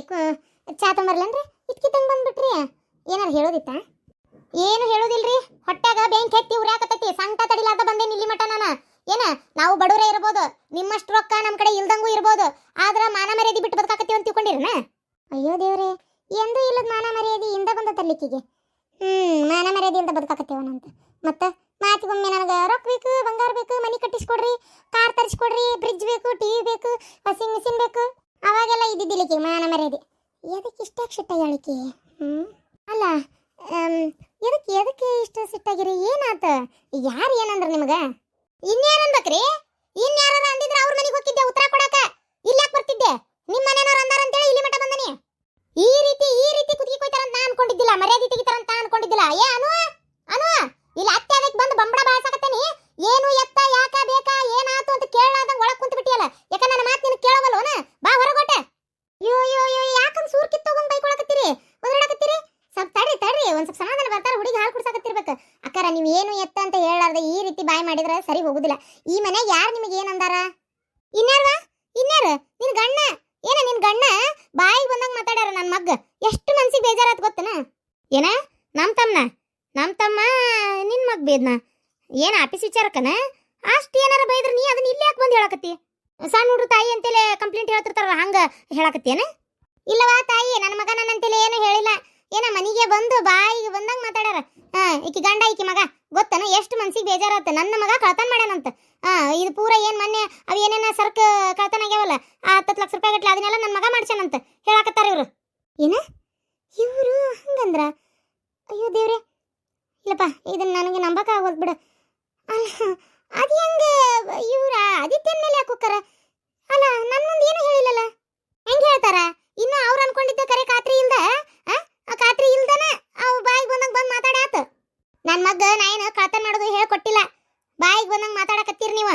ಕು- ಚಾ ತೊಂಬರ್ಲೇನ್ರಿ ಇದ್ಕಿತ್ತಂಗೆ ಬಂದ್ಬಿಟ್ರಿ. ಏನಾರು ಹೇಳೋದಿತ್ತಾ? ಏನು ಹೇಳೋದಿಲ್ರಿ? ಹೊಟ್ಟೆಗ ಬೆಂಕಿ ಹೆತ್ತಿ ಉರ್ಯಾಕತ್ತೈತಿ. ಸಂಕಟ ತಡಿಲಾರ್ದ ಬಂದೆ ಇಲ್ಲಿ ಮಟ ನಾನು. ಏನ? ನಾವು ಬಡವರೇ ಇರ್ಬೋದು. ನಿಮ್ಮಷ್ಟು ರೊಕ್ಕ ನಮ್ಮ ಕಡೆ ಇಲ್ದಂಗೂ ಇರ್ಬೋದು. ಆದ್ರೆ ಮಾನ ಮರ್ಯಾದಿ ಬಿಟ್ಟು ಬದುಕಾಕತ್ತೀವಿ ಅಂತ ತಿಳ್ಕೊಂಡಿರನ? ಅಯ್ಯೋ ದೇವ್ರೆ. ಎಂದೂ ಇಲ್ಲದ ಮಾನ ಮರ್ಯಾದಿ ಇಂದ ಬಂದ ತರ್ಲಿಕ್ಕಿಗೆ. ಹ್ಮ್, ಮಾನ ಮರ್ಯಾದೆಯಿಂದ ಬದುಕಾಕತ್ತೇವನಂತ ಮತ್ತ ಮಾತಿಗೊಮ್ಮೆ ನನಗೆ ರೊಕ್ಕ ಬೇಕು, ಬಂಗಾರ ಬೇಕು, ಮನಿ ಕಟ್ಟಿಸ್ಕೊಡ್ರಿ, ಕಾರ್ ತರಿಸ್ಕೊಡ್ರಿ ಬ್ರಿಡ್ಜ್ ಬೇಕು ಟಿವಿ ಬೇಕು ವಾಷಿಂಗ್ ಮಿಷಿನ್ ಬೇಕು. ಅವಾಗೆಲ್ಲ ಇದ್ದಿದ್ದಿಲ್ಲಿಕ್ಕೆ ಮಾನ ಮರ್ಯಾದೆ. ಎದಕ್ಕೆ ಇಷ್ಟ ಸಿಟ್ಟ ಹೇಳಿಕೆ ಹ್ಮ್? ಅಲ್ಲ ಎದಕ್ಕೆ ಎದಕ್ಕೆ ಇಷ್ಟ ಸಿಟ್ಟಾಗಿರಿ ಏನಾತ? ಯಾರು ಏನಂದ್ರೆ ನಿಮಗೆ? ಇನ್ಯಾರ ಅಂದಿದ್ರ ಅವ್ರ ಮನೆಗೆ ಹೋಗಿದ್ದೆ ಉತ್ತರ ಕೊಡಾಕ ಇಲ್ಲಾಕ್ ಬರ್ತಿದ್ದೆ ನಿಮ್ಮ ಮನೆಯವ್ರು ಅಂದಾರ ಅಂತೇಳಿ ಇಲ್ಲಿ ಮಠ ಬಂದನಿ ಈ ರೀತಿ ಈ ರೀತಿ ಕುತ್ತಿಗೆ ಕೊಯ್ತಾರ ಅಂತ ನಾ ಅನ್ಕೊಂಡಿದ್ದಿಲ್ಲ ಮರ್ಯಾದೆ ತೆಗಿತಾರ ಅಂತ ಅನ್ಕೊಂಡಿದ್ದಿಲ್ಲ ಏ ಅನು ಅನು ಇಲ್ಲಿ ಅತ್ತೆ ಅದಕ್ಕೆ ಬಂದು ಬಂಬಡ ಬಾಳ್ಸಕತ್ತೇನಿ ಏನು ಎತ್ತ ಯಾಕ ಬೇಕಾ ಏನಾತು ಅಂತ ಕೇಳಾದಂಗ ಒಳಗ್ ಕುಂತ ಬಿಟ್ಟಿಯಲ್ಲ ಯಾಕ ನನ್ನ ಮಾತು ನಿನಗೆ ಕೇಳವಲ್ವನ ಬಾ ಹೊರಗೋಟೆ ಯೋ ಯೋ ಯೋ ಯಾಕಂದ್ ಸೂರ್ ಕಿತ್ ತಗೊಂಡ್ ಬೈಕೊಳಕತ್ತೀರಿ ಒದರಾಡಕತ್ತೀರಿ ಸ್ವಲ್ಪ ತಡ್ರಿ ತಡ್ರಿ ಒಂದ್ ಸ್ವಲ್ಪ ಸಮಾಧಾನ ಬರ್ತಾರ ಹುಡುಗಿ ಹಾಲು ಕುಡ್ಸಾಕತ್ತಿರ್ಬೇಕು. ಅಕ್ಕಾರ, ನೀವು ಏನು ಎತ್ತ ಅಂತ ಹೇಳಾರ್ದ ಈ ರೀತಿ ಬಾಯ್ ಮಾಡಿದ್ರೆ ಸರಿ ಹೋಗುದಿಲ್ಲ. ಈ ಮನೆ ಯಾರು ನಿಮಗೆ ಏನಂದಾರ ಇನ್ಯಾರ್ವ? ಇನ್ಯಾರ? ನಿನ್ ಗಣ್ಣ ಏನ ನಿನ್ ಗಣ್ಣ ಬಾಯಿಗೆ ಬಂದಂಗ ಮಾತಾಡ್ಯಾರ ನನ್ನ ಮಗ್ಗ? ಎಷ್ಟು ಮನ್ಸಿಗೆ ಬೇಜಾರಾತ್ ಗೊತ್ತನ? ಏನ? ನಮ್ ತಮ್ಮನ ನಮ್ ತಮ್ಮ ನಿನ್ ಮಗ್ ಬೇದ್ನ? ಏನ ಆಫೀಸ್ ವಿಚಾರಕ್ಕನ? ಅಷ್ಟು ಏನಾರ ಬೈದ್ರ ನೀ ಅದನ್ನ ಇಲ್ಲಿ ಯಾಕೆ ಬಂದು ಹೇಳಕತ್ತಿ? ಸಣ್ಣ ಹುಡ್ರು ತಾಯಿ ಅಂತೇಳಿ ಕಂಪ್ಲೇಂಟ್ ಹೇಳ್ತಿರ್ತಾರಲ್ಲ, ಹಂಗ ಹೇಳಕತ್ತೇನ ಇಲ್ಲವಾ ತಾಯಿ ನನ್ನ ಮಗ ನನ್ನಂತೇಳಿ ಏನು ಹೇಳಿಲ್ಲ. ಏನ ಮನೆಗೆ ಬಂದು ಬಾಯಿಗೆ ಬಂದಂಗ ಮಾತಾಡ್ಯಾರ? ಹಾ, ಈಕಿ ಗಂಡ, ಈಕಿ ಮಗ. ಗೊತ್ತನ? ಎಷ್ಟು ಮನ್ಸಿಗೆ ಬೇಜಾರತ್ತ ನನ್ನ ಮಗ ಕಳ್ತನ ಮಾಡ್ಯಾನಂತ. ಹಾ, ಇದು ಪೂರ ಏನು ಮೊನ್ನೆ ಅವು ಏನೇನ ಸರ್ಕ ಕಳ್ತನ ಆಗ್ಯಾವಲ್ಲ? ಆ ಹತ್ತತ್ತು ಲಕ್ಷ ರೂಪಾಯಿ ಗಟ್ಲೆ ಅದನ್ನೆಲ್ಲ ನನ್ನ ಮಗ ಮಾಡ್ಸ್ಯಾನಂತ ಹೇಳಾಕತ್ತಾರ ಇವರು. ಏನ? ಇವರು ಹಂಗಂದ್ರ? ಅಯ್ಯೋ ದೇವ್ರೆ. ಇಲ್ಲಪ್ಪ ಇದನ್ನ ನನಗೆ ನಂಬಕ ಆಗೋದು ಬಿಡು. ಅಲ್ಲ, ಅದು ಹೆಂಗೆ ಇವ್ರ ಆದಿತ್ಯನ ಮೇಲೆ ಹಾಕೋಕ್ಕಾರ ಅಲ್ಲ ನನ್ನ ಮುಂದೆ ಏನು ಹೇಳಿಲ್ಲಲ್ಲ? ಹೆಂಗೆ ಹೇಳ್ತಾರ? ಇನ್ನು ಅವ್ರು ಅನ್ಕೊಂಡಿದ್ದ ಕರೆ ಖಾತ್ರಿ ಆ? ಖಾತ್ರಿ ಇಲ್ದನ ಅವ್ ಬಾಯಿಗೆ ಬಂದಂಗ ಬಂದ್ ಮಾತಾಡಾತ ನನ್ ಮಗ ನಾನು ಏನು ಕಳ್ತನ ಮಾಡೋದು ಹೇಳ್ಕೊಟ್ಟಿಲ್ಲ ಬಾಯಿಗೆ ಬಂದಂಗ ಮಾತಾಡಕತ್ತೀರಿ ನೀವು.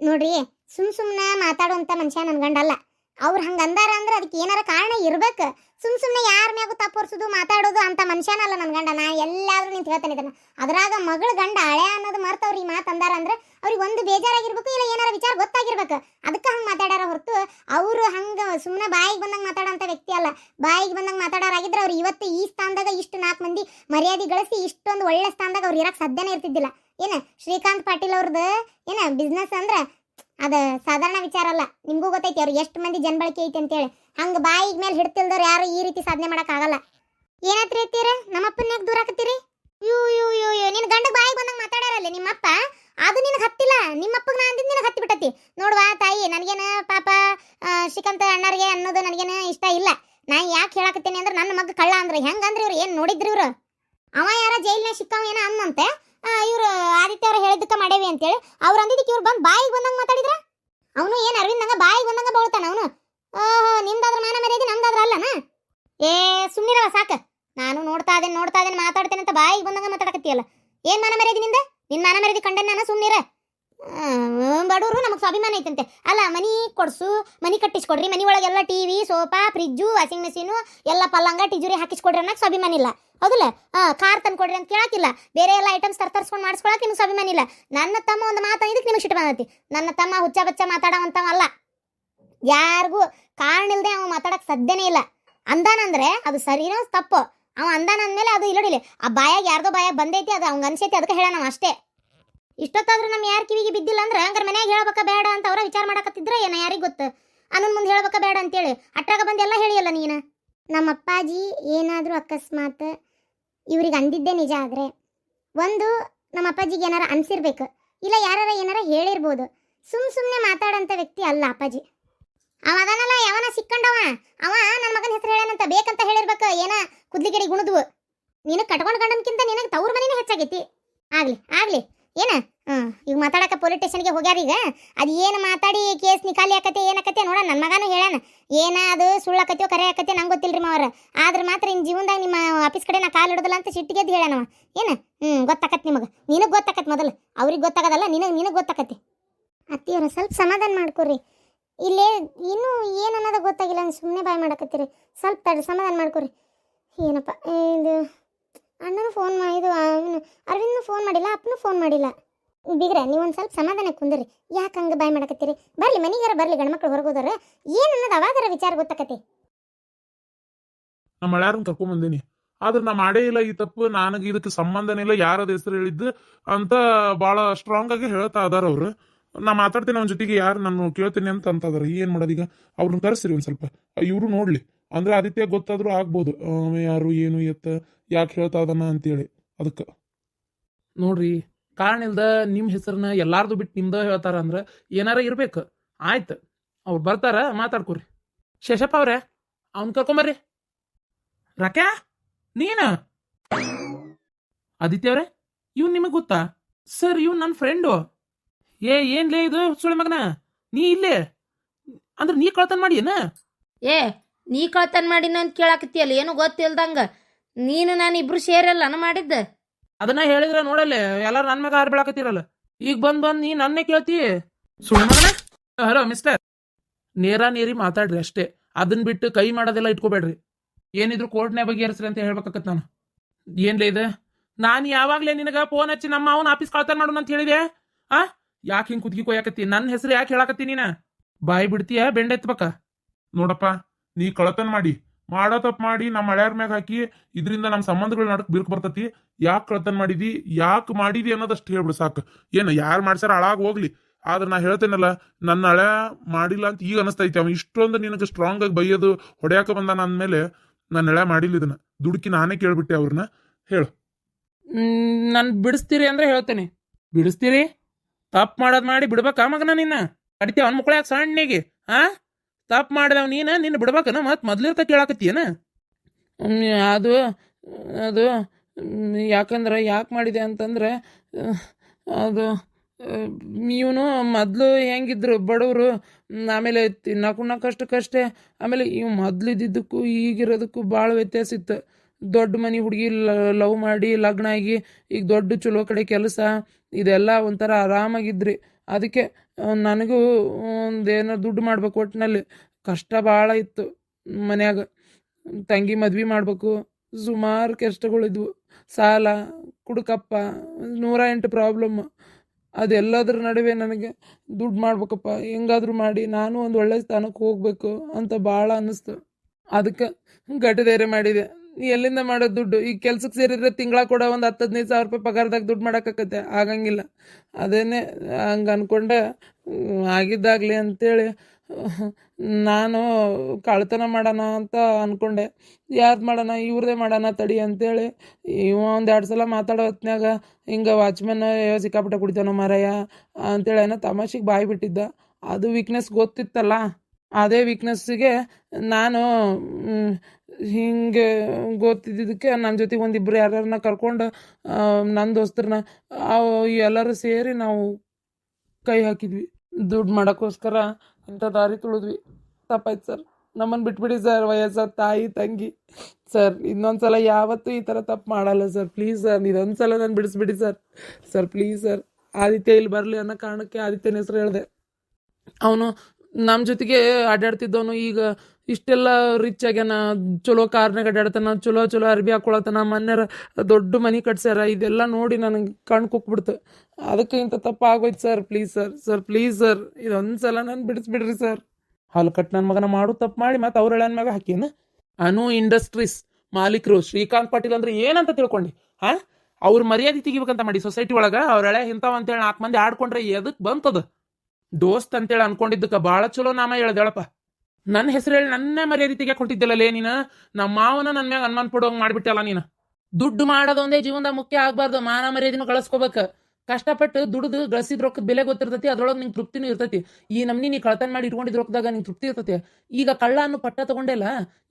ನೋಡ್ರಿ, ಸುಮ್ ಸುಮ್ನೆ ಮಾತಾಡುವಂತ ಮನುಷ್ಯ ನನ್ ಗಂಡಲ್ಲ. ಅವ್ರು ಹಂಗ ಅಂದಾರ ಅಂದ್ರೆ ಅದಕ್ಕೆ ಏನಾರ ಕಾರಣ ಇರ್ಬೇಕು. ಸುಮ್ ಸುಮ್ಮನೆ ಯಾರ ಮ್ಯಾಗೂ ತಪ್ಪು ಹೊರ್ಸೋದು ಮಾತಾಡೋದು ಅಂತ ಮನುಷ್ಯನಲ್ಲ ನನ್ನ ಗಂಡ. ನಾ ಎಲ್ಲಾದ್ರೂ ನಿಂತು ಹೇಳ್ತಾನೆ ಇದನ್ನ. ಅದ್ರಾಗ ಮಗಳ ಗಂಡ ಹಳೆ ಅನ್ನೋದು ಮರ್ತ ಈ ಮಾತು ಅಂದಾರ ಅಂದ್ರೆ ಅವ್ರಿಗೆ ಒಂದು ಬೇಜಾರಾಗಿರ್ಬೇಕು, ಇಲ್ಲ ಏನಾರ ವಿಚಾರ ಗೊತ್ತಾಗಿರ್ಬೇಕು. ಅದಕ್ಕೆ ಹಂಗೆ ಮಾತಾಡಾರ ಹೊರತು ಅವರು ಹಂಗೆ ಸುಮ್ಮನೆ ಬಾಯಿಗೆ ಬಂದಂಗೆ ಮಾತಾಡೋಂಥ ವ್ಯಕ್ತಿ ಅಲ್ಲ. ಬಾಯಿಗೆ ಬಂದಂಗೆ ಮಾತಾಡೋರಾಗಿದ್ರೆ ಅವ್ರು ಇವತ್ತು ಈ ಸ್ಥಾನದಾಗ ಇಷ್ಟು ನಾಲ್ಕು ಮಂದಿ ಮರ್ಯಾದೆ ಗಳಿಸಿ ಇಷ್ಟೊಂದು ಒಳ್ಳೆ ಸ್ಥಾನದಾಗ ಅವ್ರು ಇರಕ್ಕೆ ಸಾಧ್ಯನೇ ಇರ್ತಿದ್ದಿಲ್ಲ. ಏನು ಶ್ರೀಕಾಂತ್ ಪಾಟೀಲ್ ಅವ್ರದ್ದು ಏನು ಬಿಸ್ನೆಸ್ ಅಂದ್ರೆ ಅದ ಸಾಧಾರಣ ವಿಚಾರ ಅಲ್ಲ. ನಿಮಗೂ ಗೊತ್ತೈತಿ ಅವ್ರು ಎಷ್ಟು ಮಂದಿ ಜನಬಳಕೆ ಐತಿ ಅಂತೇಳಿ. ಹಂಗ ಬಾಯಿಗೆ ಮೇಲೆ ಹಿಡ್ತಿಲ್ದವ್ರು ಯಾರು ಈ ರೀತಿ ಸಾಧನೆ ಆಗಲ್ಲ. ಏನತ್ರಿ ನಮ್ಮಪ್ಪನ ಯಾಕೆ ದೂರ ಹಾಕತ್ತೀರಿ? ಯೂ ಯೂ ಯೂ ಯೂ ನಿನ್ ಗಂಡ ಬಾಯಿಗೆ ಬಂದಂಗೆ ಮಾತಾಡಾರಲ್ಲ ನಿಮ್ಮಪ್ಪ? ಅದು ನಿನಗೆ ಹತ್ತಿಲ್ಲ? ನಿಮ್ಮಪ್ಪಗೆ ನಾ ಅಂದಿದ್ದು ನಿನಗೆ ಹತ್ತಿ ಬಿಟ್ಟತಿ ನೋಡ್ವಾ ತಾಯಿ, ನನಗೇನು ಪಾಪ ಶಿಕಂತ ಅಣ್ಣರಿಗೆ ಅನ್ನೋದು ನನಗೇನು ಇಷ್ಟ ಇಲ್ಲ. ನಾ ಯಾಕೆ ಹೇಳಕತ್ತೀನಿ ಅಂದ್ರೆ ನನ್ನ ಮಗ ಕಳ್ಳ ಅಂದ್ರೆ. ಹೆಂಗಂದ್ರೆ ಇವ್ರು? ಏನು ನೋಡಿದ್ರಿ ಇವ್ರು? ಅವ ಯಾರ ಜೈಲಿನ ಸಿಕ್ಕವ ಏನೋ ಅನ್ನಂತೆ ಇವ್ರು ಆದಿತ್ಯ ಅವ್ರು ಹೇಳಿದ್ದಕ್ಕ ಮಾಡೇವಿ ಅಂತೇಳಿ ಅವ್ರು ಅಂದಿದ್ದಕ್ಕೆ ಇವ್ರು ಬಂದು ಬಾಯಿಗೆ ಬಂದಂಗೆ ಮಾತಾಡಿದ್ರ? ಅವನು ಏನು ಅರವಿಂದಂಗ ಬಾಯಿಗೆ ಬಂದಂಗ ಬೋಳ್ತಾನ ಅವನು? ಓಹೋ, ನಿಮ್ದಾದ್ರ ಮಾನ ಮರ್ಯಾದೆ ನಮ್ದಾದ್ರ ಅಲ್ಲನ? ಏ ಸುಮ್ಮನಿರವ ಸಾಕ. ನಾನು ನೋಡ್ತಾ ಇದ್ದೇನೆ ನೋಡ್ತಾ ಇದ್ದೇನೆ, ಮಾತಾಡ್ತೇನೆ ಅಂತ ಬಾಯಿಗೆ ಬಂದಂಗ ಮಾತಾಡಕತ್ತೀಯಲ್ಲ. ಏನು ಮಾನ ಮರ್ಯಾದೆ ನಿಂದ? ನಿನ್ ಮಾನ ಮರ್ಯಾದೆ ಕಂಡೆ ನಾನು ಸುಮ್ಮನಿರ ಬಡವರು ನಮಗೆ ಸ್ವಾಭಿಮಾನ ಐತಂತೆ. ಅಲ್ಲ, ಮನಿ ಕೊಡ್ಸು, ಮನಿ ಕಟ್ಟಿಸ್ಕೊಡ್ರಿ ಮನಿ ಒಳಗೆಲ್ಲ TV sofa fridge washing machine ಎಲ್ಲ ಪಲ್ಲಂಗ, ಟಿಜುರಿ ಹಾಕಿಸ್ಕೊಡ್ರಿ ಅನ್ನಕ್ಕೆ ಸ್ವಾಭಿಮಾನ ಇಲ್ಲ. ಹೌದಲ್ಲ? ಹಾಂ ಕಾರ್ ತಂದ್ಕೊಡ್ರಿ ಅಂತ ಕೇಳಕ್ಕಿಲ್ಲ ಬೇರೆ ಎಲ್ಲ ಐಟಮ್ಸ್ ತರ ತರ್ಸ್ಕೊಂಡು ಮಾಡಿಸ್ಕೊಳಕ್ಕೆ ನಿಮ್ಗೆ ಸ್ವಾಭಿಮಾನ ಇಲ್ಲ. ನನ್ನ ತಮ್ಮ ಒಂದು ಮಾತು ಇದಕ್ಕೆ ನಿಮಗೆ ಸಿಟ್ಟು ಬಂದೈತಿ ನನ್ನ ತಮ್ಮ ಹುಚ್ಚ ಬಚ್ಚ ಮಾತಾಡೋವಂಥವಲ್ಲ ಯಾರಿಗೂ ಕಾರಣ ಇಲ್ಲದೆ ಅವ ಮಾತಾಡಕ್ಕೆ ಸದ್ಯನೇ ಇಲ್ಲ. ಅಂದಾನಂದ್ರೆ ಅದು ಸರಿನೋ ತಪ್ಪು? ಅವ ಅಂದಾನ ಅಂದಮೇಲೆ ಅದು ಇಲ್ಲಡಿಲಿ ಆ ಬಾಯಾಗ ಯಾರ್ದೋ ಬಾಯಾಗ ಬಂದೈತಿ, ಅದು ಅವ್ನ ಅನ್ಸೈತಿ, ಅದಕ್ಕೆ ಹೇಳ ನಾವು ಅಷ್ಟೇ. ಇಷ್ಟೊತ್ತಾದ್ರೂ ನಮ್ಮ ಯಾರ ಕಿವಿಗೆ ಬಿದ್ದಿಲ್ಲ ಅಂದ್ರೆ ಹಂಗಾರೆ ಮನ್ಯಾಗ ಹೇಳ್ಬೇಕ ಬೇಡ ಅಂತ ಅವರ ವಿಚಾರ ಮಾಡಕತ್ತಿದ್ರೆ ಏನ ಯಾರಿಗೆ ಗೊತ್ತು? ಅನ್ನನ್ ಮುಂದೆ ಹೇಳ್ಬೇಕ ಬೇಡ ಅಂತೇಳಿ. ಅಟ್ರಾಗ ಬಂದೆಲ್ಲ ಹೇಳಿಯಲ್ಲ ನೀನು? ನಮ್ಮ ಅಪ್ಪಾಜಿ ಏನಾದರೂ ಅಕಸ್ಮಾತ್ ಇವ್ರಿಗೆ ಅಂದಿದ್ದೇ ನಿಜ ಆದರೆ ಒಂದು ನಮ್ಮ ಅಪ್ಪಾಜಿಗೆ ಏನಾರ ಅನ್ಸಿರ್ಬೇಕು. ಇಲ್ಲ ಯಾರಾರ ಏನಾರ ಹೇಳಿರ್ಬೋದು. ಸುಮ್ ಸುಮ್ಮನೆ ಮಾತಾಡೋಂಥ ವ್ಯಕ್ತಿ ಅಲ್ಲ ಅಪ್ಪಾಜಿ. ಅವ ಅದನಲ್ಲ ಯಾವನ ಸಿಕ್ಕಂಡವ? ಅವ ನನ್ನ ಮಗನ ಹೆಸರು ಹೇಳೇನಂತ ಬೇಕಂತ ಹೇಳಿರ್ಬೇಕು. ಏನ ಕುದ್ಲಿಗಿಡಿ ಗುಣದ್ವು. ನೀನು ಕಟ್ಕೊಂಡು ಗಂಡನ್ಕಿಂತ ನಿನಗೆ ತವ್ರ ಮನೇನೆ ಹೆಚ್ಚಾಗೈತಿ. ಆಗಲಿ ಆಗಲಿ. ಏನ? ಹ್ಮ್, ಈಗ ಮಾತಾಡಕ ಪೊಲೀಸ್ ಸ್ಟೇಷನ್ಗೆ ಹೋಗ್ಯಾರ ಈಗ. ಅದು ಏನು ಮಾತಾಡಿ ಕೇಸ್ ನಿಖಾಲಿ ಆಕತೆ ಏನಾಕತೆ ನೋಡ ನನ್ನ ಮಗನೂ ಹೇಳಾನ ಏನ ಅದು ಸುಳ್ಳು ಸುಳ್ಳಾಕತ್ಯೋ ಕರೆ ಆಕತೆ, ನಂಗೆ ಗೊತ್ತಿಲ್ಲ ಗೊತ್ತಿಲ್ರಿ ಮಾವರ ಆದ್ರೆ ಮಾತ್ರ ಇನ್ ಜೀವನದಾಗ ನಿಮ್ಮ ಆಫೀಸ್ ಕಡೆ ನಾ ಕಾಲು ಇಡೋದಿಲ್ಲ ಅಂತ ಸಿಟ್ಟಿಗೆದ್ದು ಹೇಳಾನವ ಏನ? ಹ್ಮ್, ಗೊತ್ತಾಕತ್ ನಿಮಗೆ. ನಿನಗೆ ಗೊತ್ತಾಕತ್ ಮೊದಲು. ಅವ್ರಿಗೆ ಗೊತ್ತಾಗದಲ್ಲ, ನಿನಗೆ ನಿನಗೆ ಗೊತ್ತಾಕತಿ. ಅತ್ತಿಯವ್ರ, ಸ್ವಲ್ಪ ಸಮಾಧಾನ ಮಾಡ್ಕೊರಿ. ಇಲ್ಲೇ ಇನ್ನೂ ಏನು ಅನ್ನೋದು ಗೊತ್ತಾಗಿಲ್ಲ ಸುಮ್ಮನೆ ಬಾಯ್ ಮಾಡಕತ್ತೀರಿ. ಸ್ವಲ್ಪ ತಡ್ರಿ, ಸಮಾಧಾನ ಮಾಡ್ಕೊರಿ. ಏನಪ್ಪ, ಇದು ಅಣ್ಣನೂ ಫೋನ್ ಇದು ಅರವಿಂದ್ನು ಫೋನ್ ಮಾಡಿಲ್ಲ, ಅಪ್ಪನೂ ಫೋನ್ ಮಾಡಿಲ್ಲ. ಬೀಗ್ರ ನೀವು ಒಂದು ಸ್ವಲ್ಪ ಸಮಾಧಾನ ಕುಂದ್ರಿ. ಯಾಕೆ ಹಂಗೆ ಬಾಯ್ ಮಾಡಕತ್ತೀರಿ? ಬರ್ಲಿ ಮನೆಗಾರ ಬರ್ಲಿ ಗಂಡ್ಮಕ್ಳು ಹೊರಗೋದಾರ ಏನು ಅನ್ನೋದು ಅವಾಗರ ವಿಚಾರ ಗೊತ್ತಾಕತಿ ನಮ್ಮ ಮಳ್ಯಾರನ್ ಕರ್ಕೊಂಬಂದೀನಿ ಆದ್ರೆ ನಾ ಮಾಡೇ ಇಲ್ಲ ಈ ತಪ್ಪು ನನಗೆ ಇದಕ್ಕೆ ಸಂಬಂಧನೇ ಇಲ್ಲ ಯಾರದ ಹೆಸರು ಹೇಳಿದ್ದು ಅಂತ ಭಾಳ ಸ್ಟ್ರಾಂಗ್ ಆಗಿ ಹೇಳ್ತಾ ಅದಾರ ಅವ್ರು. ನಾ ಮಾತಾಡ್ತೀನಿ ಅವನ ಜೊತೆಗೆ ಯಾರು ನಾನು ಕೇಳ್ತೀನಿ ಅಂತ ಅಂತ ಏನು ಮಾಡೋದೀಗ ಅವ್ರನ್ನ ಕರೆಸ್ರಿ ಒಂದ್ ಸ್ವಲ್ಪ. ಇವರು ನೋಡ್ಲಿ. ಅಂದ್ರೆ ಆದಿತ್ಯ ಗೊತ್ತಾದ್ರೂ ಆಗ್ಬೋದು. ಯಾರು ಏನು ಎತ್ತ ಯಾಕೆ ಹೇಳ್ತಾ ಅದನ್ನ ಅಂತೇಳಿ. ಅದಕ್ಕೆ. ನೋಡ್ರಿ ಕಾರಣ ಇಲ್ದ ನಿಮ್ಮ ಹೆಸರನ್ನ ಎಲ್ಲಾರ್ದು ಬಿಟ್ಟು ನಿಮ್ದ ಹೇಳ್ತಾರ ಅಂದ್ರೆ ಏನಾರ ಇರ್ಬೇಕು. ಆಯ್ತು, ಅವ್ರು ಬರ್ತಾರ, ಮಾತಾಡ್ಕೊರಿ. ಶೇಷಪ್ಪ ಅವ್ರೆ, ಅವ್ನ್ ಕರ್ಕೊಂಬರ್ರಿ. ರಾಕ್ಯಾ, ನೀನ? ಆದಿತ್ಯ ಅವ್ರೆ ಇವ್ ನಿಮಗ್ ಗೊತ್ತಾ? ಸರ್, ಇವ್ನ್ ನನ್ನ ಫ್ರೆಂಡು. ಏ ಏನ್ಲೇ ಇದು ಸುಳಿ ಮಗನ? ನೀ ಇಲ್ಲೇ? ಅಂದ್ರೆ ನೀ ಕಳ್ತನ ಮಾಡಿ ಏನ? ಏ, ನೀ ಕಳ್ತನ ಮಾಡಿನ ಅಂತ ಕೇಳಾಕತ್ತಿಯಲ್ಲ ಏನು ಗೊತ್ತಿಲ್ದಂಗ. ನೀನು ನಾನು ಇಬ್ರು ಸೇರಲ್ಲ ಮಾಡಿದ್ದ? ಅದನ್ನ ಹೇಳಿದ್ರೆ ನೋಡಲ್ಲ, ಎಲ್ಲಾರು ನನ್ ಮ್ಯಾಗ ಬೆಳಕತ್ತಿರಲ್ಲ ಈಗ ಬಂದ್ ಬಂದ್ ನೀ ನನ್ನೇ ಕೇಳ್ತಿ. ಸುಮ್ಮನೆ ಹಲೋ ಮಿಸ್ಟರ್ ನೇರ ನೇರಿ ಮಾತಾಡ್ರಿ ಅಷ್ಟೇ. ಅದನ್ನ ಬಿಟ್ಟು ಕೈ ಮಾಡೋದೆಲ್ಲ ಇಟ್ಕೋಬೇಡ್ರಿ. ಏನಿದ್ರು ಕೋರ್ಟ್ನೇ ಬಗೆಹರಿಸ್ರಿ ಅಂತ ಹೇಳ್ಬೇಕಾಗತ್ ನಾನು. ಏನ್ಲೇ ಇದೆ? ನಾನು ಯಾವಾಗ್ಲೇ ನಿನಗ ಫೋನ್ ಹಚ್ಚಿ ನಮ್ಮ ಅವನ ಆಫೀಸ್ ಕಳ್ತಾನ ಮಾಡೋಣ ಅಂತ ಹೇಳಿದೆ? ಆ? ಯಾಕೆ ಹಿಂಗ್ ಕುದ್ಗಿ ಕೊಯ್ಯಾಕತ್ತಿ? ನನ್ನ ಹೆಸರು ಯಾಕೆ ಹೇಳಾಕತ್ತಿ ನೀನ? ಬಾಯಿ ಬಿಡ್ತೀಯ? ಬೆಂಡೆ ಎತ್ಬೇಕ? ನೋಡಪ್ಪ, ನೀ ಕಳತನ ಮಾಡಿ. ಮಾಡೋ ತಪ್ಪು ಮಾಡಿ ನಮ್ಮ ಹಳೆಯರ ಮ್ಯಾಗ ಹಾಕಿ, ಇದರಿಂದ ನಮ್ಮ ಸಂಬಂಧಗಳು ನಡಕ್ ಬಿರುಕು ಬರ್ತತಿ. ಯಾಕೆ ಕಳ್ತನ ಮಾಡಿದಿ? ಯಾಕೆ ಮಾಡಿದಿ ಅನ್ನೋದಷ್ಟು ಹೇಳ್ಬಿಡು ಸಾಕು. ಏನು ಯಾರು ಮಾಡ್ಸಾರ ಹಾಳಾಗಿ ಹೋಗ್ಲಿ. ಆದ್ರೆ ನಾ ಹೇಳ್ತೇನಲ್ಲ, ನನ್ನ ಹಳೆ ಮಾಡಿಲ್ಲ ಅಂತ ಈಗ ಅನಿಸ್ತೈತಿ ಅವ. ಇಷ್ಟೊಂದು ನಿನಗೆ ಸ್ಟ್ರಾಂಗ್ ಆಗಿ ಬೈಯೋದು, ಹೊಡ್ಯಾಕ ಬಂದಾನ ಅಂದ್ಮೇಲೆ ನನ್ನ ಹಳೆ ಮಾಡಿಲ್ಲ ಇದನ್ನ. ದುಡುಕಿ ನಾನೇ ಕೇಳ್ಬಿಟ್ಟೆ ಅವ್ರನ್ನ ಹೇಳು. ನಾನು ಬಿಡಿಸ್ತೀರಿ ಅಂದ್ರೆ ಹೇಳ್ತೇನೆ. ಬಿಡಿಸ್ತೀರಿ? ತಪ್ಪು ಮಾಡೋದು ಮಾಡಿ ಬಿಡ್ಬೇಕಾ ಮಗನ ನಿನ್ನ? ಅಡಿತಿ ಅವ್ನ ಮಕ್ಕಳ ಸಣ್ಣಿಗೆ, ಆ? ತಪ್ಪು ಮಾಡಿದವ್ ನೀನು, ನಿನ್ನ ಬಿಡ್ಬೇಕನ ಮತ್ತೆ ಮೊದ್ಲಿರ್ತ ಕೇಳಾಕತ್ತೀಯನ? ಅದು ಅದು ಯಾಕಂದ್ರೆ ಯಾಕೆ ಮಾಡಿದೆ ಅಂತಂದ್ರೆ, ಅದು, ಇವನು ಮೊದಲು ಹೆಂಗಿದ್ರು ಬಡವರು ಆಮೇಲೆ ತಿನ್ನಕ್ಕಷ್ಟಕ್ಕಷ್ಟೇ ಆಮೇಲೆ ಇವ್ ಮೊದ್ಲಿದ್ದಿದ್ದಕ್ಕೂ ಈಗಿರೋದಕ್ಕೂ ಭಾಳ ವ್ಯತ್ಯಾಸ ಇತ್ತು. ದೊಡ್ಡ ಮನೆ ಹುಡುಗಿ ಲವ್ ಮಾಡಿ ಲಗ್ನ ಆಗಿ, ಈಗ ದೊಡ್ಡ ಚಲೋ ಕಡೆ ಕೆಲಸ, ಇದೆಲ್ಲ ಒಂಥರ ಆರಾಮಾಗಿದ್ರಿ. ಅದಕ್ಕೆ ನನಗೂ ಒಂದೇನೋ ದುಡ್ಡು ಮಾಡ್ಬೇಕು ಒಟ್ಟಿನಲ್ಲಿ ಕಷ್ಟ ಭಾಳ ಇತ್ತು ಮನ್ಯಾಗ. ತಂಗಿ ಮದ್ವೆ ಮಾಡಬೇಕು. ಸುಮಾರು ಕಷ್ಟಗಳಿದ್ವು ಸಾಲ, ಕುಡುಕಪ್ಪ, ನೂರ ಎಂಟು ಪ್ರಾಬ್ಲಮ್ ಅದೆಲ್ಲದ್ರ ನಡುವೆ ನನಗೆ ದುಡ್ಡು ಮಾಡ್ಬೇಕಪ್ಪ, ಹೆಂಗಾದ್ರೂ ಮಾಡಿ, ನಾನು ಒಂದು ಒಳ್ಳೆ ಸ್ಥಾನಕ್ಕೆ ಹೋಗಬೇಕು ಅಂತ ಭಾಳ ಅನ್ನಿಸ್ತು. ಅದಕ್ಕೆ ಗಟ್ಟಿಧೈರ್ಯ ಮಾಡಿದೆ. ಎಲ್ಲಿಂದ ಮಾಡೋ ದುಡ್ಡು? ಈಗ ಕೆಲ್ಸಕ್ಕೆ ಸೇರಿದ್ರೆ ತಿಂಗಳ ಕೂಡ ಒಂದು ಹತ್ತು ಹದಿನೈದು ಸಾವಿರ ರೂಪಾಯಿ ಪಗಾರದಾಗ ದುಡ್ಡು ಮಾಡೋಕ್ಕಾಗತ್ತೆ ಆಗಂಗಿಲ್ಲ. ಅದೇನೆ ಹಂಗೆ ಅನ್ಕೊಂಡೆ ಹ್ಮ್, ಆಗಿದ್ದಾಗಲಿ ಅಂತೇಳಿ ನಾನು ಕಳ್ತನ ಮಾಡೋಣ ಅಂತ ಅನ್ಕೊಂಡೆ. ಯಾರ್ದು ಮಾಡೋಣ? ಇವ್ರದೇ ಮಾಡೋಣ ತಡಿ ಅಂತೇಳಿ ಇವ ಒಂದು ಎರಡು ಸಲ ಮಾತಾಡೋ ಹೊತ್ನ್ಯಾಗ ಹಿಂಗೆ ವಾಚ್ಮೆನ್ ಸಿಕ್ಕಾಪಟ್ಟೆ ಕುಡಿತಾನೋ ಮಾರಾಯ ಅಂತೇಳಿ ಏನೋ ತಮಾಷೆಗೆ ಬಾಯಿ ಬಿಟ್ಟಿದ್ದ ಅದು ವೀಕ್ನೆಸ್ ಗೊತ್ತಿತ್ತಲ್ಲ? ಅದೇ ವೀಕ್ನೆಸ್ಸಿಗೆ ನಾನು ಹಿಂಗೆ ಗೊತ್ತಿದ್ದಕ್ಕೆ ನನ್ನ ಜೊತೆ ಒಂದಿಬ್ಬರು ಯಾರ್ಯಾರನ್ನ ಕರ್ಕೊಂಡು ನನ್ನ ದೋಸ್ತರನ್ನ ಎಲ್ಲರೂ ಸೇರಿ ನಾವು ಕೈ ಹಾಕಿದ್ವಿ. ದುಡ್ಡು ಮಾಡೋಕ್ಕೋಸ್ಕರ ಇಂಥ ದಾರಿ ತುಳಿದ್ವಿ. ತಪ್ಪಾಯ್ತು ಸರ್. ನಮ್ಮನ್ನು ಬಿಟ್ಬಿಡಿ ಸರ್ ವಯಸ್ಸಾದ ತಾಯಿ, ತಂಗಿ. ಸರ್, ಇನ್ನೊಂದ್ಸಲ ಯಾವತ್ತೂ ಈ ಥರ ತಪ್ಪು ಮಾಡಲ್ಲ ಸರ್. ಪ್ಲೀಸ್ ಸರ್ ಇದೊಂದು ಸಲ ನಾನು ಬಿಡಿಸ್ಬಿಡಿ sir. Sir, please sir. Aditya ಇಲ್ಲಿ ಬರಲಿ ಅನ್ನೋ ಕಾರಣಕ್ಕೆ ಆದಿತ್ಯನ ಹೆಸರು ಹೇಳಿದೆ. ಅವನು ನಮ್ಮ ಜೊತೆಗೆ ಅಡ್ಡಾಡ್ತಿದ್ದವನು ಈಗ ಇಷ್ಟೆಲ್ಲ ರಿಚ್ ಆಗ್ಯಾನ, ಚಲೋ ಕಾರ್ನಾಗ ಅಡ್ಡಾಡ್ತಾನ ಚಲೋ ಚಲೋ ಅರ್ಬಿ ಹಾಕೊಳತನ, ಮನ್ಯಾರ ದೊಡ್ಡ ಮನೆ ಕಟ್ಸ್ಯಾರ, ಇದೆಲ್ಲ ನೋಡಿ ನನಗೆ ಕಣ್ಣು ಕುಕ್ಬಿಡ್ತು. ಅದಕ್ಕೆ ಇಂಥ ತಪ್ಪು ಆಗೋಯ್ತು sir please sir sir please sir ಇದೊಂದು ಸಲ ನಾನು ಬಿಡಿಸ್ಬಿಡ್ರಿ ಸರ್ ಹಾಲು ಕಟ್ ನನ್ನ ಮಗನ ಮಾಡು, ತಪ್ಪು ಮಾಡಿ ಮತ್ತೆ ಅವ್ರ ಎಳೆನ ಮ್ಯಾಗ ಹಾಕಿನ ಅನು ಇಂಡಸ್ಟ್ರೀಸ್ ಮಾಲೀಕರು, ಶ್ರೀಕಾಂತ್ ಪಾಟೀಲ್ ಅಂದ್ರೆ ಏನಂತ ತಿಳ್ಕೊಂಡು? ಹಾಂ? ಅವ್ರ ಮರ್ಯಾದೆ ತೆಗಿಬೇಕಂತ ಮಾಡಿ ಸೊಸೈಟಿ ಒಳಗ, ಅವ್ರ ಎಳೆ ಇಂಥವ್ ಅಂತೇಳಿ ನಾಲ್ಕು ಮಂದಿ ಆಡ್ಕೊಂಡ್ರೆ ಎದಕ್ ಬಂತದ? ದೋಸ್ತ್ ಅಂತೇಳಿ ಅನ್ಕೊಂಡಿದ್ದಕ್ಕ ಭಾಳ ಚಲೋ ನಾಮ ಹೇಳ್ದೇಳಪ್ಪ. ನನ್ನ ಹೆಸರು ಹೇಳಿ ನನ್ನೇ ಮರ್ಯಾದೆ ತೆಗಿಯಕ್ ಹೊಂಟಿದ್ದಿಲ್ಲಲೇ ನೀನ? ನಮ್ಮ ಮಾವನ ನನ್ನ ಮ್ಯಾಗ ಅನುಮಾನ ಪಡೋಂಗ್ ಮಾಡ್ಬಿಟ್ಟಲ್ಲ ನೀನು? ದುಡ್ಡು ಮಾಡೋದೊಂದೇ ಜೀವನದಾಗ ಮುಖ್ಯ ಆಗ್ಬಾರ್ದು, ಮಾನ ಮರ್ಯಾದಿನೂ ಕಳಿಸ್ಕೋಬೇಕು. ಕಷ್ಟಪಟ್ಟು ದುಡ್ದು ಗಳಿಸಿದ ರೊಕ್ಕದ ಬೆಲೆ ಗೊತ್ತಿರ್ತೈತಿ, ಅದ್ರೊಳಗೆ ನಿಂಗೆ ತೃಪ್ತಿನೂ ಇರ್ತೈತಿ. ಈ ನಮ್ನಿ ನೀ ಕಳ್ತನ ಮಾಡಿ ಇಟ್ಕೊಂಡಿದ್ ರೊಕ್ಕದಾಗ ನಿಂಗೆ ತೃಪ್ತಿ ಇರ್ತೈತಿ. ಈಗ ಕಳ್ಳ ಅನ್ನೋ ಪಟ್ಟ ತಗೊಂಡೆಲ್ಲ,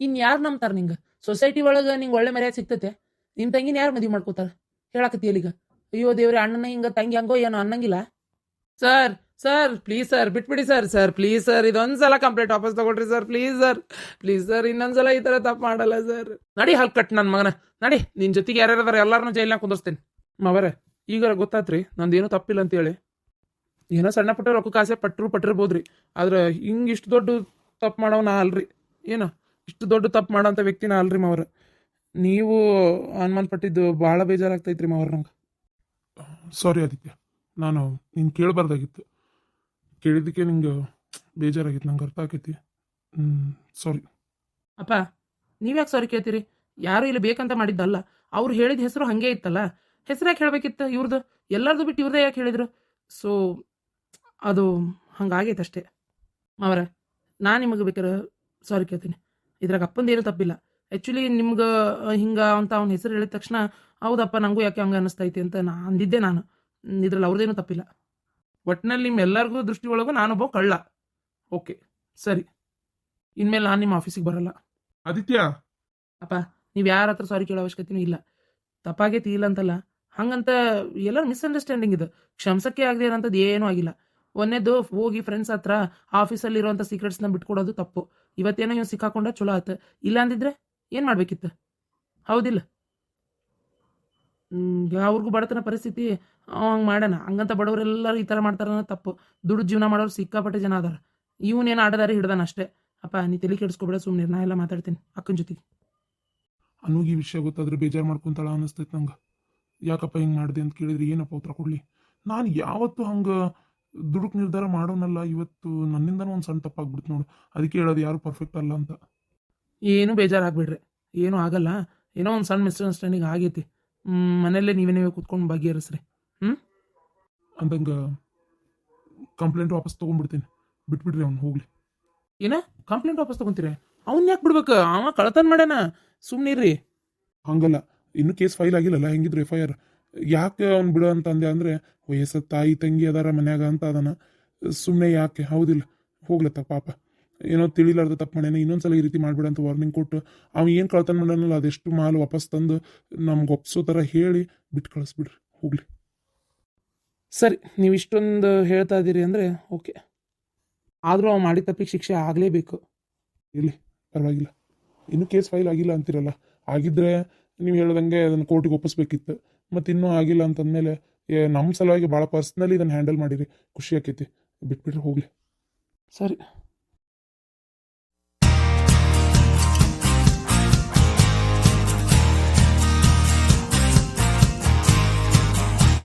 ಇನ್ ಯಾರು ನಂಬ್ತಾರ ನಿಂಗೆ? ಸೊಸೈಟಿ ಒಳಗೆ ನಿಂಗೆ ಒಳ್ಳೆ ಮರ್ಯಾದೆ ಸಿಗ್ತೈತೆ. ನಿಮ್ ತಂಗಿನ ಯಾರು ಮದುವೆ ಮಾಡ್ಕೋತಾರ ಹೇಳಕತ್ತಿ ಈಗ ಅಯ್ಯೋ ದೇವ್ರಿ, ಅಣ್ಣನ ಹಿಂಗ ತಂಗಿ ಹಂಗೋ ಏನೋ ಅನ್ನಂಗಿಲ್ಲ? ಸರ್ ಸರ್ ಪ್ಲೀಸ್ ಸರ್ ಬಿಟ್ಬಿಡಿ ಸರ್ ಸರ್ ಪ್ಲೀಸ್ ಸರ್ ಇದೊಂದ್ಸಲ ಕಂಪ್ಲೇಂಟ್ ವಾಪಸ್ ತಗೊಳ್ರಿ sir please sir please sir ಇನ್ನೊಂದ್ಸಲ ಈ ತರ ತಪ್ಪು ಮಾಡಲ್ಲ ಸರ್ ನಡಿ ಹಲ್ ಕಟ್ ನನ್ನ ಮಗನ. ನಡಿ, ನಿನ್ ಜೊತೆಗೆ ಯಾರ್ಯಾರ ಅದಾರ ಎಲ್ಲಾರನ್ನೂ ಜೈಲ್ನಾಗ ಕುಂದರ್ಸ್ತೇನೆ. ಮಾವರೆ, ಈಗ ಗೊತ್ತಾತ್ರಿ, ನಂದೇನು ತಪ್ಪಿಲ್ಲ ಅಂತೇಳಿ. ಏನೋ ಸಣ್ಣ ಪುಟ್ಟ ರೊಕ್ಕ ಕಾಸೆ ಪಟ್ರು ಪಟ್ಟಿರ್ಬೋದ್ರಿ. ಆದ್ರೆ ಹಿಂಗೆ ಇಷ್ಟು ದೊಡ್ಡ ತಪ್ಪು ಮಾಡೋನ ಅಲ್ರಿ. ಏನೋ? ಇಷ್ಟು ದೊಡ್ಡ ತಪ್ಪು ಮಾಡೋಂಥ ನಾ ಅಲ್ರಿ ಮಾವ್ರ. ನೀವು ಅನುಮಾನ ಪಟ್ಟಿದ್ದು ಭಾಳ ಬೇಜಾರಾಗ್ತೈತ್ರಿ ಮಾವ್ರ ನಂಗೆ. ಸಾರಿ ಆದಿತ್ಯ. ನಾನು ನೀನು ಕೇಳಬಾರ್ದಾಗಿತ್ತು. ಕೇಳಿದ್ದಕ್ಕೆ ನಿಂಗೆ ಬೇಜಾರಾಗಿತ್ತು, ನಂಗೆ ಅರ್ಥ ಆಕೈತಿ. ಹ್ಞೂ ಸಾರಿ ಅಪ್ಪ ನೀವ್ಯಾಕೆ ಸಾರಿ ಕೇಳ್ತೀರಿ? ಯಾರು ಇಲ್ಲಿ ಬೇಕಂತ ಮಾಡಿದ್ದಲ್ಲ. ಅವ್ರು ಹೇಳಿದ ಹೆಸರು ಹಾಗೆ ಇತ್ತಲ್ಲ. ಹೆಸರು ಯಾಕೆ ಹೇಳಬೇಕಿತ್ತು ಇವ್ರದ್ದು ಎಲ್ಲರದು ಬಿಟ್ಟು ಇವ್ರದೇ ಯಾಕೆ ಹೇಳಿದ್ರು? ಸೊ ಅದು ಹಂಗಾಗೈತೆ ಅಷ್ಟೇ. ಅವರ ನಾನು ನಿಮಗೆ ಬೇಕಾರೆ ಸಾರಿ ಕೇಳ್ತೀನಿ. ಇದ್ರಾಗ ಅಪ್ಪಂದು ಏನೂ ತಪ್ಪಿಲ್ಲ. ಆ್ಯಕ್ಚುಲಿ ನಿಮ್ಗೆ ಹಿಂಗೆ ಅಂತ ಅವ್ನ ಹೆಸರು ಹೇಳಿದ ತಕ್ಷಣ, ಹೌದಪ್ಪ ನನಗೂ ಯಾಕೆ ಹಂಗೆ ಅನ್ನಿಸ್ತೈತಿ ಅಂತ ನಾ ಅಂದಿದ್ದೆ ನಾನು. ಇದ್ರಲ್ಲಿ ಅವ್ರದ್ದೇನೂ ತಪ್ಪಿಲ್ಲ. ಒಟ್ಟಿನಲ್ಲಿ ನಿಮ್ಮೆಲ್ಲರಿಗೂ ದೃಷ್ಟಿ ಒಳಗೂ ನಾನೊಬ್ಬ ಕಳ್ಳ. ಓಕೆ ಸರಿ. ಇನ್ಮೇಲೆ ನಾನು ನಿಮ್ಮ ಆಫೀಸಿಗೆ ಬರಲ್ಲ. ಆದಿತ್ಯ? ಅಪ್ಪ ನೀವು ಯಾರ ಹತ್ರ ಸಾರಿ ಕೇಳೋ ಅವಶ್ಯಕತೆನೂ ಇಲ್ಲ. ತಪ್ಪಾಗೆ ಇಲ್ಲ ಅಂತಲ್ಲ. ಹಂಗಂತ ಎಲ್ಲ ಮಿಸ್ಅಂಡರ್ಸ್ಟ್ಯಾಂಡಿಂಗ್ ಇದು. ಕ್ಷಮಸಕ್ಕೆ ಆಗದೆ ಇರೋಂಥದ್ದು ಏನೂ ಆಗಿಲ್ಲ. ಒಂದೇದು ಹೋಗಿ ಫ್ರೆಂಡ್ಸ್ ಹತ್ರ ಆಫೀಸಲ್ಲಿ ಇರುವಂಥ ಸೀಕ್ರೆಟ್ಸ್ನ ಬಿಟ್ಕೊಡೋದು ತಪ್ಪು. ಇವತ್ತೇನೋ ಇವ್ ಸಿಕ್ಕಾಕೊಂಡ ಚಲೋ ಆಯ್ತು ಇಲ್ಲ ಅಂದಿದ್ರೆ ಏನು ಮಾಡಬೇಕಿತ್ತು? ಹೌದಿಲ್ಲ. ಹ್ಮ್, ಅವ್ರಿಗೂ ಬಡತನ ಪರಿಸ್ಥಿತಿ ಹಂಗೆ ಮಾಡೋಣ ಹಂಗಂತ ಬಡವರೆಲ್ಲರೂ ಈ ಥರ ಮಾಡ್ತಾರ ತಪ್ಪು. ದುಡ್ಡು ಜೀವನ ಮಾಡೋರು ಸಿಕ್ಕಾಪಟ್ಟೆ ಜನ ಅದಾರ. ಇವನೇನು ಆಡದಾರಿ ಹಿಡ್ದಾನ ಅಷ್ಟೇ. ಅಪ್ಪ ನೀ ತಲೆ ಕೆಡಿಸ್ಕೊಬೇಡ ಸುಮ್ಮನೆ ನಾ ಎಲ್ಲ ಮಾತಾಡ್ತೀನಿ ಅಕ್ಕನ ಜೊತೆಗೆ. ಅನುಗಿ ಈ ವಿಷಯ ಗೊತ್ತಾದ್ರೆ ಬೇಜಾರು ಮಾಡ್ಕೊಂತಾಳ ಅನ್ನಿಸ್ತೈತೆ ನಂಗೆ. ಯಾಕಪ್ಪ ಹಿಂಗೆ ಮಾಡಿದೆ ಅಂತ ಕೇಳಿದ್ರೆ ಏನಪ್ಪ ಉತ್ತರ ಕೊಡಲಿ? ನಾನು ಯಾವತ್ತೂ ಹಂಗೆ ದುಡುಕ್ ನಿರ್ಧಾರ ಮಾಡೋನಲ್ಲ. ಇವತ್ತು ನನ್ನಿಂದನೂ ಒಂದು ಸಣ್ಣ ತಪ್ಪಾಗ್ಬಿಡ್ತು ನೋಡು. ಅದಕ್ಕೆ ಹೇಳೋದು ಯಾರು ಪರ್ಫೆಕ್ಟ್ ಅಲ್ಲ ಅಂತ. ಏನು ಬೇಜಾರಾಗ್ಬಿಡ್ರಿ ಏನೂ ಆಗಲ್ಲ. ಏನೋ ಒಂದು ಸಣ್ಣ ಮಿಸ್ಅಂಡರ್ಸ್ಟ್ಯಾಂಡಿಂಗ್ ಆಗೈತಿ. ಮನೆಯಲ್ಲೇ ನೀವೇ ನೀವೇ ಕೂತ್ಕೊಂಡು ಬಗೆಹರಿಸ್ರಿ ಅಂದಂಗೆ ಕಂಪ್ಲೇಂಟ್ ವಾಪಸ್ ತೊಗೊಂಡ್ಬಿಡ್ತೀನಿ. ಬಿಟ್ಬಿಡ್ರಿ ಅವ್ನು ಹೋಗ್ಲಿ. ಏನ? ಕಂಪ್ಲೇಂಟ್ ವಾಪಸ್ ತೊಗೊಂತೀರಿ? ಅವ್ನ ಯಾಕೆ ಬಿಡ್ಬೇಕು? ಅವ ಕಳತನ ಮಾಡ್ಯಾನ. ಸುಮ್ಮನಿರ್ರಿ ಹಂಗಲ್ಲ. ಇನ್ನೂ ಕೇಸ್ ಫೈಲ್ ಆಗಿಲ್ಲಲ್ಲ? ಹೆಂಗಿದ್ರು ಎಫ್ ಐ ಆರ್ ಯಾಕೆ ಅವ್ನು ಬಿಡು ಅಂತ ಅಂದೆ ಅಂದರೆ ವಯಸ್ಸ ತಾಯಿ ತಂಗಿ ಅದಾರ ಮನ್ಯಾಗ ಅಂತ ಅದನ. ಸುಮ್ಮನೆ ಯಾಕೆ? ಹೌದಿಲ್ಲ. ಹೋಗ್ಲತ್ತ ಪಾಪ. ಏನೋ ತಿಳಿಲಾರ್ದ ತಪ್ಪು ಮಾಡ್ಯಾನ ಇನ್ನೊಂದ್ಸಲ ಈ ರೀತಿ ಮಾಡ್ಬೇಡ ಅಂತ ವಾರ್ನಿಂಗ್ ಕೊಟ್ಟು ಅವ ಏನು ಕಳ್ತಾನ ಮಾಡ್ಯಾನಲ್ಲ ಅದೆಷ್ಟು ಮಾಲ್ ವಾಪಸ್ ತಂದು ನಮ್ಗೆ ಒಪ್ಸೋ ಥರ ಹೇಳಿ ಬಿಟ್ಟು ಕಳಿಸ್ಬಿಡ್ರಿ ಹೋಗ್ಲಿ. ಸರಿ ನೀವು ಇಷ್ಟೊಂದು ಹೇಳ್ತಾ ಇದ್ದೀರಿ ಅಂದರೆ ಓಕೆ. ಆದರೂ ಅವ ಮಾಡಿದ ತಪ್ಪಿಗೆ ಶಿಕ್ಷೆ ಆಗಲೇಬೇಕು. ಪರವಾಗಿಲ್ಲ. ಇನ್ನೂ ಕೇಸ್ ಫೈಲ್ ಆಗಿಲ್ಲ ಅಂತಿರಲ್ಲ ಆಗಿದ್ರೆ ನೀವು ಹೇಳ್ದಂಗೆ ಅದನ್ನು ಕೋರ್ಟಿಗೆ ಒಪ್ಪಿಸ್ಬೇಕಿತ್ತು. ಮತ್ತು ಇನ್ನೂ ಆಗಿಲ್ಲ ಅಂತಂದಮೇಲೆ ನಮ್ಮ ಸಲುವಾಗಿ ಭಾಳ ಪರ್ಸ್ನಲಿ ಇದನ್ನು ಹ್ಯಾಂಡಲ್ ಮಾಡಿರಿ ಖುಷಿ ಆಕೈತಿ. ಬಿಟ್ಬಿಟ್ರೆ ಹೋಗಲಿ. ಸರಿ.